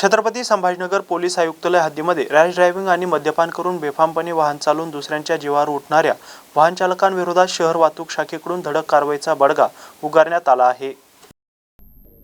Chhatrapati Sambhajinagar police आयुक्तालय हद्दीमध्ये rash driving आणि मद्यपान करून बेफामपणे वाहन चालवून दुसऱ्यांच्या जीवावर उठणाऱ्या वाहन चालकांविरोधात शहर वाहतूक शाखेकडून धडक कारवाईचा बडगा उगारण्यात आला आहे.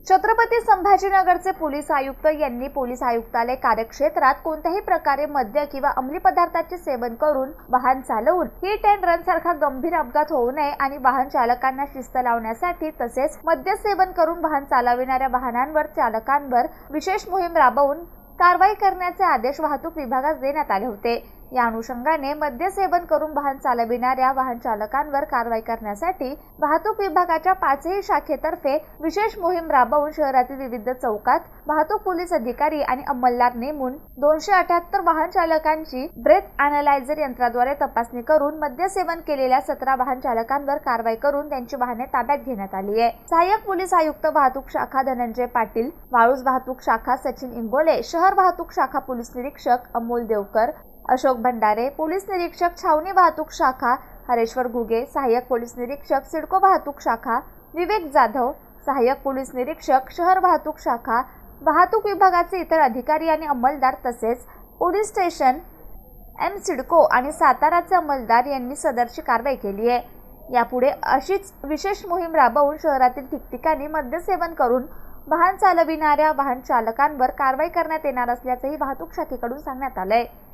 छत्रपती संभाजीनगरचे पोलीस आयुक्त यांनी पोलीस आयुक्तालय कार्यक्षेत्रात कोणत्याही प्रकारे मद्य किंवा अंमली पदार्थाचे सेवन करून वाहन चालवून हिट अँड रन सारखा गंभीर अपघात होऊ नये आणि वाहन चालकांना शिस्त लावण्यासाठी तसेच मद्य सेवन करून वाहन चालविणाऱ्या वाहनांवर चालकांवर विशेष मोहीम राबवून कारवाई करण्याचे आदेश वाहतूक विभागास देण्यात आले होते. या अनुषंगाने मद्य सेवन करून वाहन चालविणाऱ्या वाहन चालकांवर कारवाई करण्यासाठी वाहतूक विभागाच्या पाचही शाखेतर्फे विशेष मोहीम राबवून शहरातील विविध चौकात वाहतूक पोलीस अधिकारी आणि अंमलदार नेमून दोनशे अठ्याहत्तर वाहन चालकांची ब्रेथ अनालायझर यंत्राद्वारे तपासणी करून मद्य सेवन केलेल्या सतरा वाहन चालकांवर कारवाई करून त्यांची वाहने ताब्यात घेण्यात आली आहे. सहाय्यक पोलीस आयुक्त वाहतूक शाखा धनंजय पाटील वाळूज वाहतूक शाखा सचिन इंगोले शहर वाहतूक शाखा पोलीस निरीक्षक अमोल देवकर अशोक भंडारे पोलीस निरीक्षक छावणी वाहतूक शाखा हरेश्वर घुगे सहाय्यक पोलीस निरीक्षक सिडको वाहतूक शाखा विवेक जाधव सहाय्यक पोलीस निरीक्षक शहर वाहतूक शाखा वाहतूक विभागाचे इतर अधिकारी आणि अंमलदार तसेच पोलीस स्टेशन एम सिडको आणि साताराचे अंमलदार यांनी सदरची कारवाई केली आहे. यापुढे अशीच विशेष मोहीम राबवून शहरातील ठिकठिकाणी मद्यसेवन करून वाहन चालविणाऱ्या वाहन चालकांवर कारवाई करण्यात येणार असल्याचंही वाहतूक शाखेकडून सांगण्यात आलं आहे